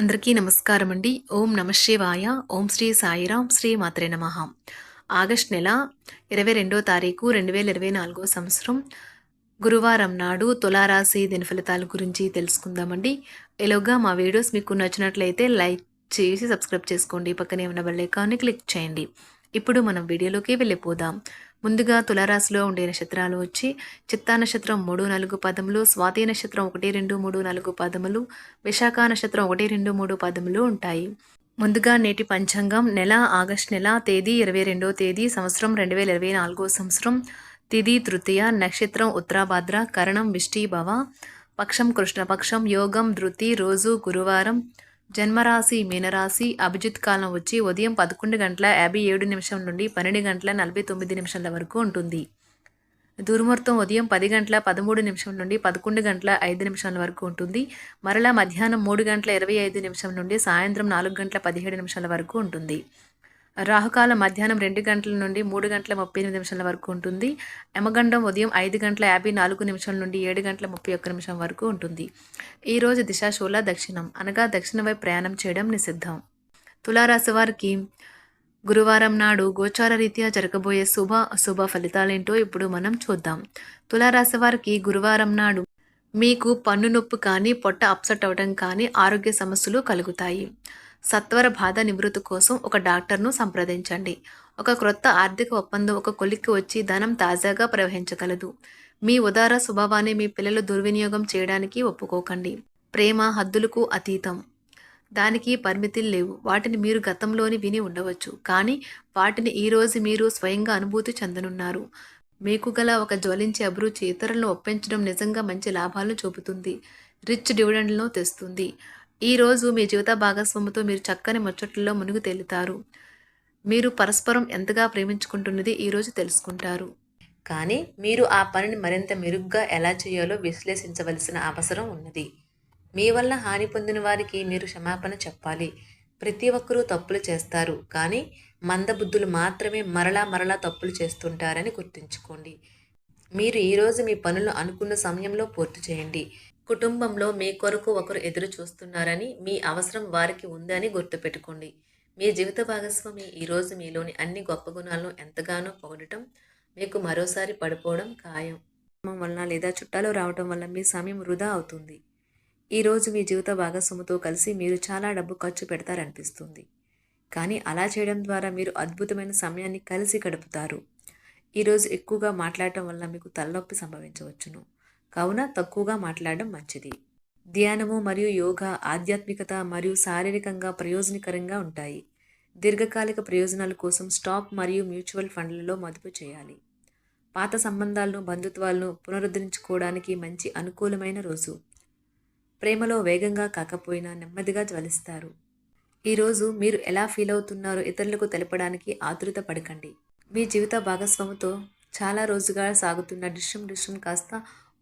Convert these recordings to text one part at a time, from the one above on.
అందరికీ నమస్కారం అండి. ఓం నమ శివాయ. ఓం శ్రీ సాయిరాం శ్రీ మాత్రే నమ. ఆగస్ట్ నెల ఇరవై రెండో తారీఖు రెండు వేల ఇరవై నాలుగో సంవత్సరం గురువారం నాడు తులారాశి దిన ఫలితాల గురించి తెలుసుకుందామండి. ఎలాగా మా వీడియోస్ మీకు నచ్చినట్లయితే లైక్ చేసి సబ్స్క్రైబ్ చేసుకోండి. పక్కనే ఉన్న బెల్ ఐకాన్ని క్లిక్ చేయండి. ఇప్పుడు మనం వీడియోలోకి వెళ్ళిపోదాం. ముందుగా తులారాశిలో ఉండే నక్షత్రాలు వచ్చి చిత్తా నక్షత్రం మూడు నాలుగు పదములు స్వాతి నక్షత్రం ఒకటి రెండు మూడు నాలుగు పదములు విశాఖ నక్షత్రం ఒకటి రెండు మూడు పదములు ఉంటాయి. ముందుగా నేటి పంచాంగం నెల ఆగస్ట్ నెల తేదీ ఇరవై రెండో తేదీ సంవత్సరం రెండు వేల ఇరవై నాలుగో సంవత్సరం తిది తృతీయ నక్షత్రం ఉత్తరాభాద్ర కరణం విష్టిభవ పక్షం కృష్ణపక్షం యోగం ధృతి రోజు గురువారం జన్మరాశి మీనరాశి అభిజిత్ కాలం వచ్చి ఉదయం పదకొండు గంటల యాభై ఏడు నిమిషం నుండి పన్నెండు గంటల నలభై తొమ్మిది నిమిషాల వరకు ఉంటుంది. దుర్ముహూర్తం ఉదయం పది గంటల పదమూడు నిమిషం నుండి పదకొండు గంటల ఐదు నిమిషాల వరకు ఉంటుంది. మరలా మధ్యాహ్నం మూడు గంటల ఇరవై ఐదు నిమిషం నుండి సాయంత్రం నాలుగు గంటల పదిహేడు నిమిషాల వరకు ఉంటుంది. రాహుకాలం మధ్యాహ్నం రెండు గంటల నుండి మూడు గంటల ముప్పై ఎనిమిది నిమిషాల వరకు ఉంటుంది. యమగండం ఉదయం ఐదు గంటల యాభై నాలుగు నిమిషాల నుండి ఏడు గంటల ముప్పై ఒక్క నిమిషం వరకు ఉంటుంది. ఈరోజు దిశాశూల దక్షిణం. అనగా దక్షిణ వైపు ప్రయాణం చేయడం నిషిద్ధం. తులారాశి వారికి గురువారం నాడు గోచార రీత్యా జరగబోయే శుభ అశుభ ఫలితాలేంటో ఇప్పుడు మనం చూద్దాం. తులారాశి వారికి గురువారం నాడు మీకు పన్ను నొప్పి కానీ పొట్ట అప్సెట్ అవ్వడం కానీ ఆరోగ్య సమస్యలు కలుగుతాయి. సత్వర బాధ నివృత్తి కోసం ఒక డాక్టర్ను సంప్రదించండి. ఒక క్రొత్త ఆర్థిక ఒప్పందం ఒక కొలిక్కి వచ్చి ధనం తాజాగా ప్రవహించగలదు. మీ ఉదార స్వభావాన్ని మీ పిల్లలు దుర్వినియోగం చేయడానికి ఒప్పుకోకండి. ప్రేమ హద్దులకు అతీతం. దానికి పరిమితులు లేవు. వాటిని మీరు గతంలోని విని ఉండవచ్చు. కానీ వాటిని ఈరోజు మీరు స్వయంగా అనుభూతి చెందనున్నారు. మీకు గల ఒక జ్వలించే అభిరుచి ఇతరులను ఒప్పించడం నిజంగా మంచి లాభాలను చూపుతుంది. రిచ్ డివిడెండ్లను తెస్తుంది. ఈరోజు మీ జీవిత భాగస్వామితో మీరు చక్కని ముచ్చట్లలో మునుగు తేలుతారు. మీరు పరస్పరం ఎంతగా ప్రేమించుకుంటున్నది ఈరోజు తెలుసుకుంటారు. కానీ మీరు ఆ పనిని మరింత మెరుగ్గా ఎలా చేయాలో విశ్లేషించవలసిన అవసరం ఉన్నది. మీ వల్ల హాని పొందిన వారికి మీరు క్షమాపణ చెప్పాలి. ప్రతి ఒక్కరూ తప్పులు చేస్తారు. కానీ మందబుద్ధులు మాత్రమే మరలా మరలా తప్పులు చేస్తుంటారని గుర్తుంచుకోండి. మీరు ఈరోజు మీ పనులు అనుకున్న సమయంలో పూర్తి చేయండి. కుటుంబంలో మీ కొరకు ఒకరు ఎదురు చూస్తున్నారని మీ అవసరం వారికి ఉందని గుర్తుపెట్టుకోండి. మీ జీవిత భాగస్వామి ఈరోజు మీలోని అన్ని గొప్ప గుణాలను ఎంతగానో పొగడటం మీకు మరోసారి పడిపోవడం ఖాయం. వలన లేదా చుట్టాలు రావటం వల్ల మీ సమయం వృధా అవుతుంది. ఈరోజు మీ జీవిత భాగస్వామితో కలిసి మీరు చాలా డబ్బు ఖర్చు పెడతారనిపిస్తుంది. కానీ అలా చేయడం ద్వారా మీరు అద్భుతమైన సమయాన్ని కలిసి గడుపుతారు. ఈరోజు ఎక్కువగా మాట్లాడటం వల్ల మీకు తలనొప్పి సంభవించవచ్చును. కావున తక్కువగా మాట్లాడడం మంచిది. ధ్యానము మరియు యోగా ఆధ్యాత్మికత మరియు శారీరకంగా ప్రయోజనకరంగా ఉంటాయి. దీర్ఘకాలిక ప్రయోజనాల కోసం స్టాక్ మరియు మ్యూచువల్ ఫండ్లలో మదుపు చేయాలి. పాత సంబంధాలను బంధుత్వాలను పునరుద్ధరించుకోవడానికి మంచి అనుకూలమైన రోజు. ప్రేమలో వేగంగా కాకపోయినా నెమ్మదిగా జ్వలిస్తారు. ఈరోజు మీరు ఎలా ఫీల్ అవుతున్నారో ఇతరులకు తెలపడానికి ఆతృత పడకండి. మీ జీవిత భాగస్వామితో చాలా రోజుగా సాగుతున్న డిష్యం డిష్యం కాస్త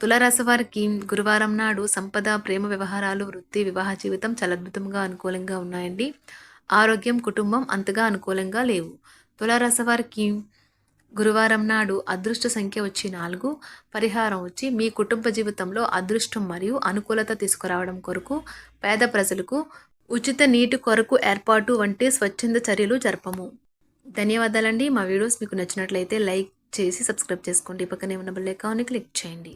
తులరాశి వారికి గురువారం నాడు సంపద ప్రేమ వ్యవహారాలు వృత్తి వివాహ జీవితం చాలా అద్భుతంగా అనుకూలంగా ఉన్నాయండి. ఆరోగ్యం కుటుంబం అంతగా అనుకూలంగా లేవు. తులారాశి వారికి గురువారం నాడు అదృష్ట సంఖ్య వచ్చి నాలుగు పరిహారం వచ్చి మీ కుటుంబ జీవితంలో అదృష్టం మరియు అనుకూలత తీసుకురావడం కొరకు పేద ప్రజలకు ఉచిత నీటి కొరకు ఏర్పాటు వంటి స్వచ్ఛంద చర్యలు జరపము. ధన్యవాదాలండి. మా వీడియోస్ మీకు నచ్చినట్లయితే లైక్ చేసి సబ్స్క్రైబ్ చేసుకోండి. పక్కనే ఉన్న బెల్ ఐకాన్ని క్లిక్ చేయండి.